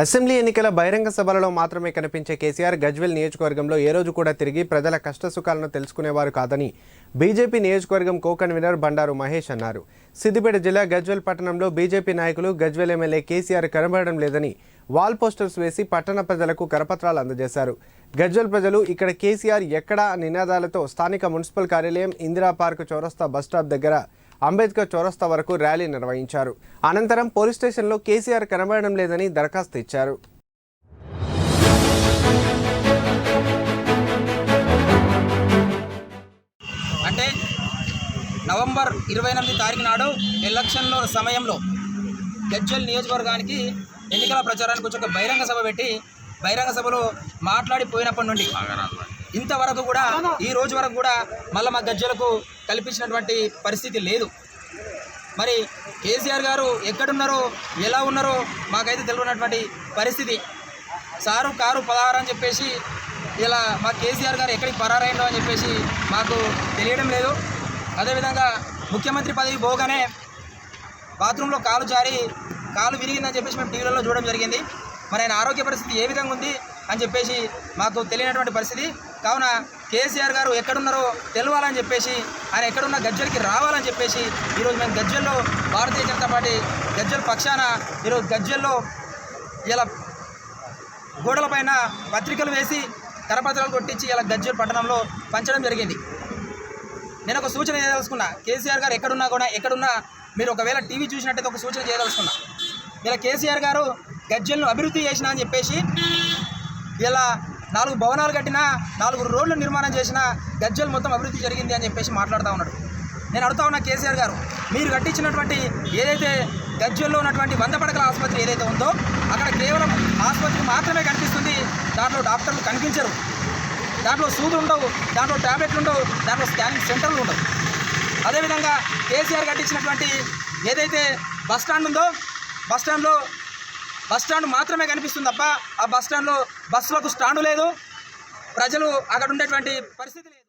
Assembly ఎన్నికల బహిరంగ సభలలో మాత్రమే కనిపించే కేసీఆర్ గజ్వెల్ నియోజకవర్గంలో ఏ రోజు కూడా తిరిగి ప్రజల కష్టసుఖాలను తెలుసుకునేవారు కాదని బీజేపీ నియోజకవర్గం కోకన్ వినర్ బండారు మహేష్ అన్నారు. సిద్దిపేట జిల్లా గజ్వెల్ పట్టణంలో బీజేపీ నాయకులు గజ్వెల్ ఎమ్మెల్యే కేసీఆర్ కనబడడం లేదని వాల్ పోస్టర్స్ వేసి పట్టణ ప్రజలకు కరపత్రాలు అందజేశారు. గజ్వెల్ ప్రజలు ఇక్కడ కేసీఆర్ ఎక్కడా నినాదాలతో స్థానిక మున్సిపల్ కార్యాలయం ఇందిరా పార్క్ చౌరస్తా బస్టాప్ దగ్గర అంబేద్కర్ చౌరస్తా వరకు ర్యాలీ నిర్వహించారు. అనంతరం పోలీస్ స్టేషన్లో కేసీఆర్ కనబడడం లేదని దరఖాస్తు ఇచ్చారు. అంటే నవంబర్ ఇరవై ఎనిమిది తారీఖు నాడు ఎలక్షన్ల సమయంలో గజ్జల్ నియోజకవర్గానికి ఎన్నికల ప్రచారానికి వచ్చి ఒక బహిరంగ సభ పెట్టి బహిరంగ సభలో మాట్లాడిపోయినప్పటి నుండి ఇంతవరకు కూడా ఈ రోజు వరకు కూడా మళ్ళీ మా గజ్జలకు కల్పించినటువంటి పరిస్థితి లేదు. మరి కేసీఆర్ గారు ఎక్కడున్నారో ఎలా ఉన్నారో మాకైతే తెలియనటువంటి పరిస్థితి. సారు కారు పదహారు అని చెప్పేసి ఇలా మా కేసీఆర్ గారు ఎక్కడికి పరారైండో అని చెప్పేసి మాకు తెలియడం లేదు. అదేవిధంగా ముఖ్యమంత్రి పదవి పోగానే బాత్రూంలో కాలు జారి కాలు విరిగిందని చెప్పేసి మేము టీవీలలో చూడడం జరిగింది. మరి ఆయన ఆరోగ్య పరిస్థితి ఏ విధంగా ఉంది అని చెప్పేసి మాకు తెలియనటువంటి పరిస్థితి. కావున కేసీఆర్ గారు ఎక్కడున్నారో తెలవాలని చెప్పేసి ఆయన ఎక్కడున్న గజ్జలకి రావాలని చెప్పేసి ఈరోజు మేము గజ్జల్లో భారతీయ జనతా పార్టీ గజ్జల పక్షాన ఈరోజు గజ్జల్లో ఇలా గోడలపైన పత్రికలు వేసి కరపత్రాలు కొట్టించి ఇలా గజ్జల్ పట్టణంలో పంచడం జరిగింది. నేను ఒక సూచన చేయదలుచుకున్నా కేసీఆర్ గారు ఎక్కడున్నా కూడా ఎక్కడున్నా మీరు ఒకవేళ టీవీ చూసినట్టయితే ఒక సూచన చేయదలుచుకున్నా. ఇలా కేసీఆర్ గారు గజ్జలను అభివృద్ధి చేసిన అని చెప్పేసి ఇలా నాలుగు భవనాలు కట్టినా నాలుగు రోడ్లు నిర్మాణం చేసిన గజ్జలు మొత్తం అభివృద్ధి జరిగింది అని చెప్పేసి మాట్లాడుతూ ఉన్నాడు. నేను అడుగుతా ఉన్నా కేసీఆర్ గారు మీరు కట్టించినటువంటి ఏదైతే గజ్జల్లో ఉన్నటువంటి వంద పడకల ఆసుపత్రి ఏదైతే ఉందో అక్కడ కేవలం ఆసుపత్రి మాత్రమే కనిపిస్తుంది. దాంట్లో డాక్టర్లు కనిపించరు. దాంట్లో సూదులు ఉండవు దాంట్లో ట్యాబ్లెట్లు ఉండవు దాంట్లో స్కానింగ్ సెంటర్లు ఉండవు. అదేవిధంగా కేసీఆర్ కట్టించినటువంటి ఏదైతే బస్ స్టాండ్ ఉందో బస్ స్టాండ్లో బస్ స్టాండ్ మాత్రమే కనిపిస్తుంది తప్ప ఆ బస్ స్టాండ్లో బస్సులకు స్టాండు లేదు. ప్రజలు అక్కడ ఉండేటువంటి పరిస్థితి లేదు.